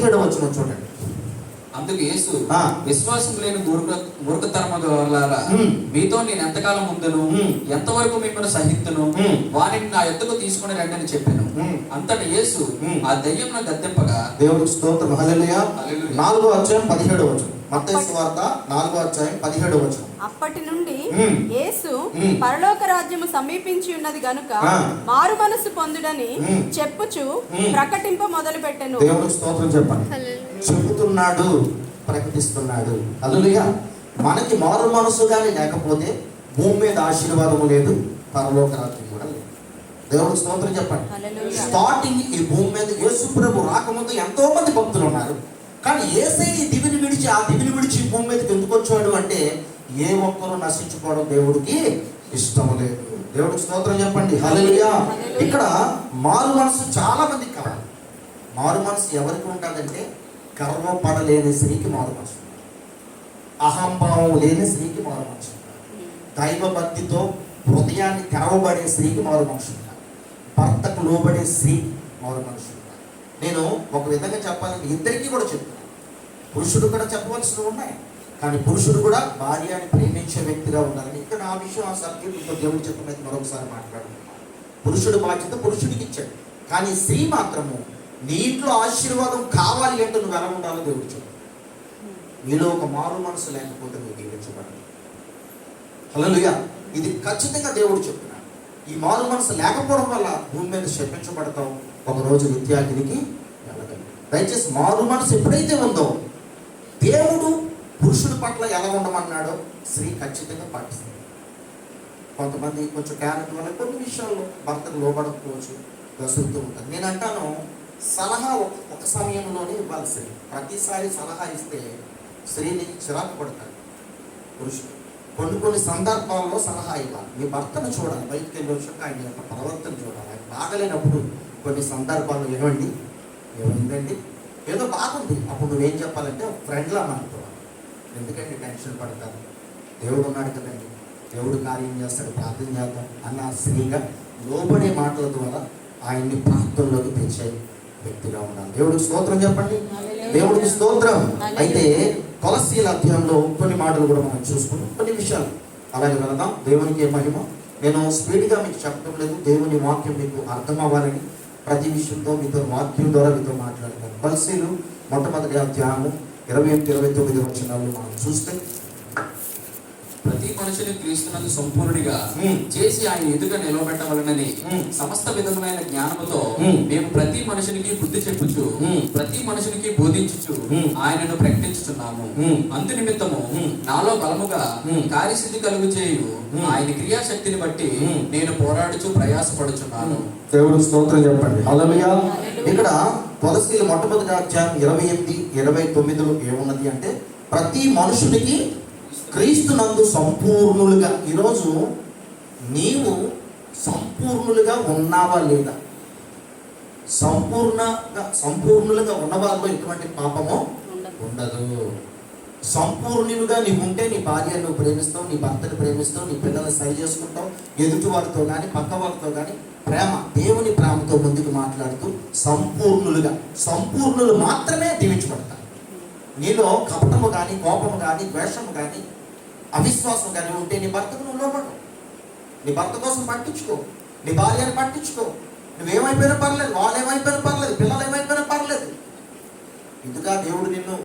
పదిహేడు వచ్చిన చూడండి అందుకు యేసు. విశ్వాసం లేని మూర్ఖ మూర్ఖతరమ వల్ల హ్మ్. మీతో నేను ఎంతకాలం ఉందును. ఎంతవరకు మిమ్మల్ని సహితును హ్మ్. వారిని నా ఎద్దుకు తీసుకుని రండి అని చెప్పాను. అంతటి యేసు. ఆ దయ్యం గద్దెంపగా దేవుడికి స్తోత్రం హల్లెలూయా. నాలుగో అధ్యాయం పదిహేడు వచనం మత్తయి వార్త నాలుగో అధ్యాయం పదిహేడు వచనం అప్పటి నుండి. యేసు. పరలోక రాజ్యము సమీపించి ఉన్నది గనుక. మారు మనసు పొందుడని. చెప్పుచు. ప్రకటింప మొదలు పెట్టెను దేవుడికి స్తోత్రం చెప్పండి చెబుతున్నాడు ప్రకటిస్తున్నాడు హల్లెలూయా మనకి మారు మనసు కానీ లేకపోతే భూమి మీద ఆశీర్వాదము లేదు పరలోక రాజ్యం కూడా లేదు దేవుడికి స్తోత్రం చెప్పండి హల్లెలూయా. స్టార్టింగ్ ఈ భూమి మీద యేసు ప్రభు రాకముందు ఎంతో మంది భక్తులు ఉన్నారు కానీ ఏసై ఈ దివిని విడిచి ఆ దివిని విడిచి భూమి మీదకి ఎందుకు వచ్చాడు అంటే ఏ ఒక్కరూ నశించుకోవడం దేవుడికి ఇష్టం లేదు దేవుడికి స్తోత్రం చెప్పండి హల్లెలూయా. ఇక్కడ మారు మనసు చాలా మందికి కావాలి మారు మనసు ఎవరికి ఉంటుందంటే గర్వపడలేని స్త్రీకి మారు మనసు అహంభావం లేని స్త్రీకి మారు మనసు దైవ భక్తితో హృదయాన్ని తెరవబడే స్త్రీకి మారు మనసు ఉండాలి. భర్తకు లోబడే స్త్రీ మారు మనసు ఉండాలి. నేను ఒక విధంగా చెప్పాలని ఇద్దరికీ కూడా చెప్తున్నాను పురుషుడు కూడా చెప్పవలసినవి ఉన్నాయి. కానీ పురుషుడు కూడా భార్యని ప్రేమించే వ్యక్తిగా ఉండాలని. ఇక్కడ ఆ విషయం ఆ సబ్జెక్ట్ ఇంకో దేవుడు చెప్పినది మరొకసారి మాట్లాడుతున్నాను పురుషుడు బాధ్యత పురుషుడికి ఇచ్చాడు. కానీ స్త్రీ మాత్రము నీ ఇంట్లో ఆశీర్వాదం కావాలి అంటే నువ్వు ఎలా ఉండాలో దేవుడు చెప్పు నీలో ఒక మారు మనసు లేకపోతే నువ్వు దీవించబడదు హలో ఇది ఖచ్చితంగా దేవుడు చెప్పు ఈ మారు మనసు లేకపోవడం వల్ల భూమి మీద శపించబడతాం ఒకరోజు విద్యార్థినికి దయచేసి మారు మనసు ఎప్పుడైతే ఉందో దేవుడు పురుషుడి పట్ల ఎలా ఉండమన్నాడో స్త్రీ ఖచ్చితంగా పాటిస్తుంది. కొంతమంది కొంచెం క్యారెక్టర్ వల్ల కొన్ని విషయాల్లో భర్తకు లోబడకపోవచ్చు గసురుతూ ఉంటారు నేను అంటాను సలహా ఒక ఒక సమయంలోనే ఇవ్వాలి స్త్రీ ప్రతిసారి సలహా ఇస్తే స్త్రీని చిరాకు పడతాడు పురుషుడు. కొన్ని కొన్ని సందర్భాల్లో సలహా ఇవ్వాలి. మీ భర్తను చూడాలి. బయటికి వెళ్ళి వచ్చాక ఆయన యొక్క ప్రవర్తన చూడాలి. ఆయన బాగలేనప్పుడు కొన్ని సందర్భాలు ఏమండి ఏమైందండి ఏదో బాగుంది అప్పుడు నువ్వేం చెప్పాలంటే ఫ్రెండ్లా మాట్లాడుకోవాలి ఎందుకంటే టెన్షన్ పడతారు. దేవుడు ఉన్నాడు కదండి. దేవుడు కార్యం చేస్తాడు. ప్రార్థన చేద్దాం. అన్న స్త్రీగా లోబడే మాటల ద్వారా ఆయన్ని ప్రార్థనలోకి తెచ్చాయి. వ్యక్తిగా ఉన్నాను. దేవుడికి స్తోత్రం చెప్పండి? దేవుడికి స్తోత్రం. అయితే కొలసీల అధ్యాయంలో కొన్ని మాటలు కూడా మనం చూసుకున్నాం కొన్ని విషయాలు. అలాగే వెళదాం. దేవునికి మహిమ. నేను స్పీడ్గా మీకు చెప్పడం లేదు. దేవుని వాక్యం మీకు అర్థం అవ్వాలని ప్రతి విషయంతో మీతో వాక్యం ద్వారా మీతో మాట్లాడతాను. కొలసీలు మొట్టమొదటి అధ్యాయము ఇరవై ఎనిమిది ఇరవై తొమ్మిది వచనాలు మనం చూస్తే మనుషుని క్రీస్తునందు సంపూర్ణుడిగా. చేసి ఆయన ఎదుట నిలవబెట్టవలనని హ్మ్. సమస్త విధములైన జ్ఞానముతో. మేము ప్రతి మనుషునికి బుద్ధి చెప్పుచు. ప్రతి మనుషునికి బోధించుచు. ఆయనను ప్రకటించుచున్నాము హ్మ్. అందు నిమిత్తము. నాలో బలముగా. కార్యసిద్ధి కలుగు చేయు. ఆయన క్రియాశక్తిని బట్టి. నేను పోరాడుచు ప్రయాసపడుచున్నాను దేవుడికి స్తోత్రం చెప్పండి హల్లెలూయా ఇక్కడ తులసి మొట్టమొదటి అధ్యాయం ఇరవై ఎనిమిది ఇరవై తొమ్మిదిలో ఏమున్నది అంటే ప్రతి మనుషుడికి క్రీస్తునందు సంపూర్ణులుగా. ఈరోజు నీవు సంపూర్ణులుగా ఉన్నావా లేదా? సంపూర్ణగా సంపూర్ణులుగా ఉన్న వారిలో ఎటువంటి పాపమో ఉండదు. సంపూర్ణులుగా నీవు ఉంటే నీ భార్య నువ్వు ప్రేమిస్తావు నీ భర్తను ప్రేమిస్తావు నీ పిల్లల్ని సరి చేసుకుంటావు ఎదుటి వారితో కానీ పక్క వారితో కానీ ప్రేమ దేవుని ప్రేమతో ముందుకు మాట్లాడుతూ సంపూర్ణులుగా సంపూర్ణులు మాత్రమే దీవించబడతారు. నీలో కపటము కానీ కోపము కానీ ద్వేషము కానీ అవిశ్వాసం కానీ ఉంటే నీ భర్తకు నువ్వు లోపడు. నీ భర్త కోసం పట్టించుకో. నీ భార్యను పట్టించుకో. నువ్వేమైపోయినా పర్లేదు వాళ్ళు ఏమైపోయినా పర్లేదు పిల్లలు ఏమైపోయినా పర్లేదు. ఇందుగా దేవుడు నిన్ను